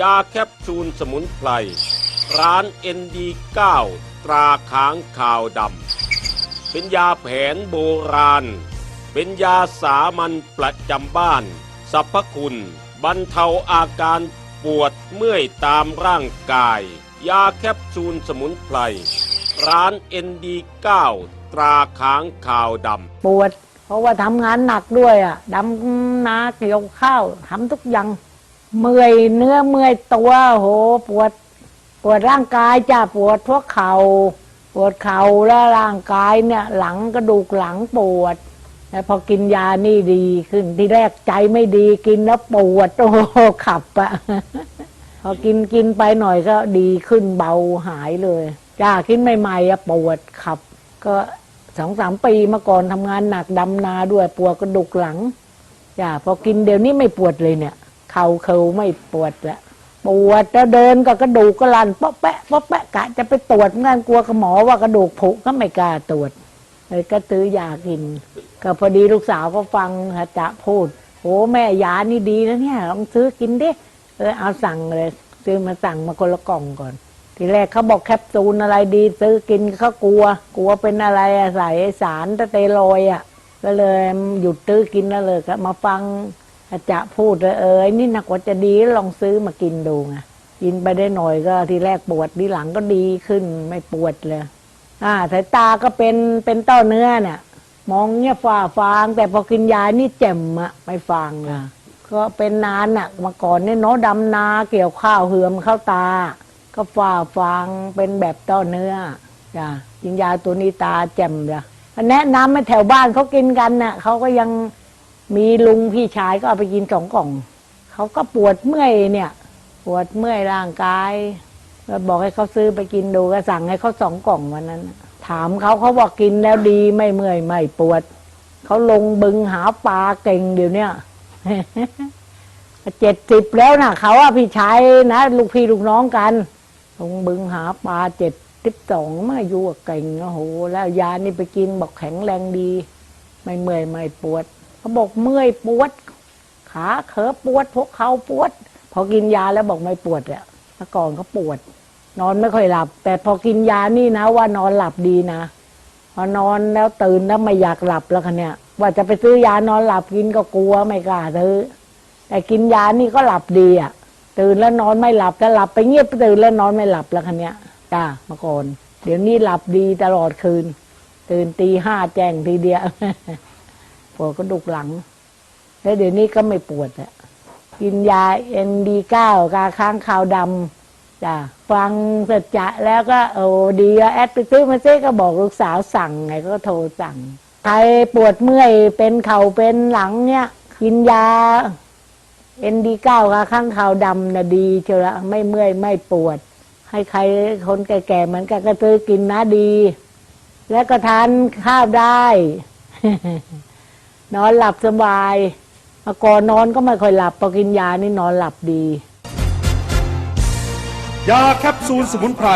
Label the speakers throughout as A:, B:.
A: ยาแคปซูลสมุนไพร ร้าน ND9 ตราค้างคาวดำ เป็นยาแผนโบราณ เป็นยาสามัญประจำบ้านสรรพคุณ บรรเทาอาการปวดเมื่อยตามร่างกาย ยาแคปซูลสมุนไพร ร้าน ND9 ตราค้างคาวดำ
B: ปวด เพราะว่าทำงานหนักด้วยอะดำนาเกี่ยวข้าวทำทุกอย่าง เมื่อยเนื้อเมื่อยตัวโหปวด ปวดร่างกายจ้ะปวดพวกเขา่าปวดเข่าแล้วร่างกายเนี่ย หลังกระดูกหลังปวดแล้วพอกินยานี่ดีขึ้นที่แรกใจไม่ดีกินแล้วปวดโอ้โหขับอะพอกินกินไปหน่อยก็ดีขึ้นเบาหายเลยจ้ากินใหม่ๆอะปวดขับ ก็สองสามปีมาก่อนทำงานหนักดำนาด้วยปวดกระดูกหลังจ้าพอกินเดี๋ยวนี้ไม่ปวดเลยเนี่ย เข่าเขาไม่ปวดละปวดแล้วเดินก็กระดูกก็ลันปาะแปะปาะแปะกะจะไปตรวจงานกลัวกับหมอว่ากระดูกผุก็ไม่กล้าตรวจเลยก็ซื้อยากิน ก็พอดีลูกสาวก็ฟังอาจะพูดโอ้แม่ยานี่ดีนะเนี่ยลองซื้อกินดิเออเอาสั่งเลยซื้อมาสั่งมาคนละกล่องก่อน ทีแรกเขาบอกแคปซูลอะไรดี ซื้อกินเขากลัว กลัวเป็นอะไรอะใส่สารสเตียรอยด์อะก็เลยหยุดตื้อกินแล้วเลยก็มาฟัง อาจารย์พูดเลยเออไอ้นี่นักว่าจะดีลองซื้อมากินดูไงกินไปได้หน่อยก็ทีแรกปวดทีหลังก็ดีขึ้นไม่ปวดเลย อ่าสายตาก็เป็นเป็นต้อเนื้อเนี่ยมองเงี้ยฝ่าฟาง แต่พอกินยานี่แจ่มอะไม่ฟางเลยก็เป็นนานอะมาก่อนเนี่ยเนาะดำนาเกี่ยวข้าวเหือมเข้าตา ก็ฝ่าฟางเป็นแบบต้อเนื้อจ้ะกินยาตัวนี้ตาแจ่มเลยแนะนำให้แถวบ้านเขากินกันน่ะเขาก็ยัง มีลุงพี่ชายก็เอาไปกินสองกล่อง เขาก็ปวดเมื่อยเนี่ย ปวดเมื่อยร่างกายก็บอกให้เขาซื้อไปกินดูก็สั่งให้เขาสองกล่องวันนั้น ถามเขาเขาบอกกินแล้วดีไม่เมื่อยไม่ปวด เขาลงบึงหาปลาเก่งเดี๋ยวเนี้ยเจ็ดสิบแล้วนะเขาอะพี่ชายนะลูกพี่ลูกน้องกัน ลงบึงหาปลาเจ็ดสิบสองมาอยู่กับเก่งโอ้โหแล้วยานี่ไปกินบอกแข็งแรงดี ไม่เมื่อยไม่ปวด เขาบอกเมื่อยปวด ขาเขอปวดพวกเขาปวด พอกินยาแล้วบอกไม่ปวดอะเมื่อก่อนเขาปวด นอนไม่ค่อยหลับ แต่พอกินยานี่นะ ว่านอนหลับดีนะพอนอนแล้วตื่นแล้วไม่อยากหลับแล้วคะเนี่ย ว่าจะไปซื้อยานอนหลับกินก็กลัวไม่กล้าซื้อแต่กินยานี่ก็หลับดีอะตื่นแล้วนอนไม่หลับแต่หลับไปเงียบตื่นแล้วนอนไม่หลับแล้วคันเนี้ยจ้าเมื่อก่อน เดี๋ยวนี้หลับดีตลอดคืน ตื่นตีห้าแจ้งทีเดียว ปวดกระดูกหลัง แล้วเดี๋ยวนี้ก็ไม่ปวดอะกินยาเอ็นดีเก้ากาค้างคาวดำจ้ะฟังเสร็จจะแล้วก็โอ้ดีอะแอดไปซื้อมาเจ๊ก็บอกลูกสาวสั่งไงก็โทรสั่ง ใครปวดเมื่อยเป็นเข่าเป็นหลังเนี่ย กินยาเอ็นดีเก้าค่ะข้างขาวดำนะดีเชียวละไม่เมื่อยไม่ปวด ให้ใครคนแก่ๆเหมือนกันก็ซื้อกินนะดี แล้วก็ทานข้าวได้ นอนหลับสบายมื่อก่อนนอนก็ไม่ค่อยหลับพอกินยานี่นอนหลับดี
C: ยาแคปซูลสมุนไพร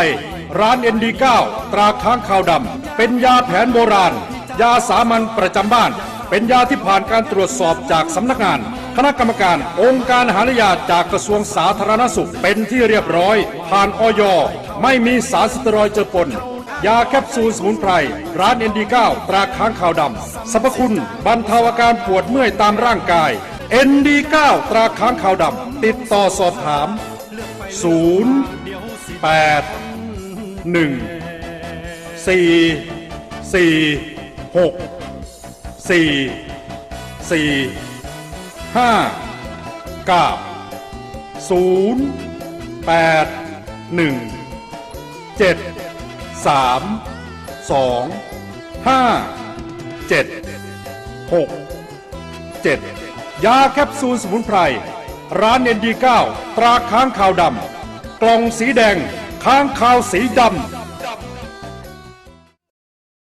C: ร้านเอ็นดีเก้าตราค้างคาวดำ เป็นยาแผนโบราณ ยาสามัญประจำบ้าน เป็นยาที่ผ่านการตรวจสอบจากสำนักงาน คณะกรรมการ องค์การอาหารยาจากกระทรวงสาธารณสุข เป็นที่เรียบร้อย ผ่านออยไม่มีสารสเตียรอยด์เจือปน ยาแคปซูลสมุนไพร ร้านเอ็นดีเก้าตราค้างขาวดำสรรพคุณบรรเทาอาการปวดเมื่อยตามร่างกายเอ็นดีเก้าตราค้างขาวดำติดต่อสอบถาม 0 8 1 4 4 6 4 4 5 9 0 8 1 7 สามสองห้าเจ็ดหกเจ็ดยาแคปซูลสมุนไพร ร้านเอ็นดีเก้าตราค้างขาวดำ กล่องสีแดง ค้างขาวสีดำ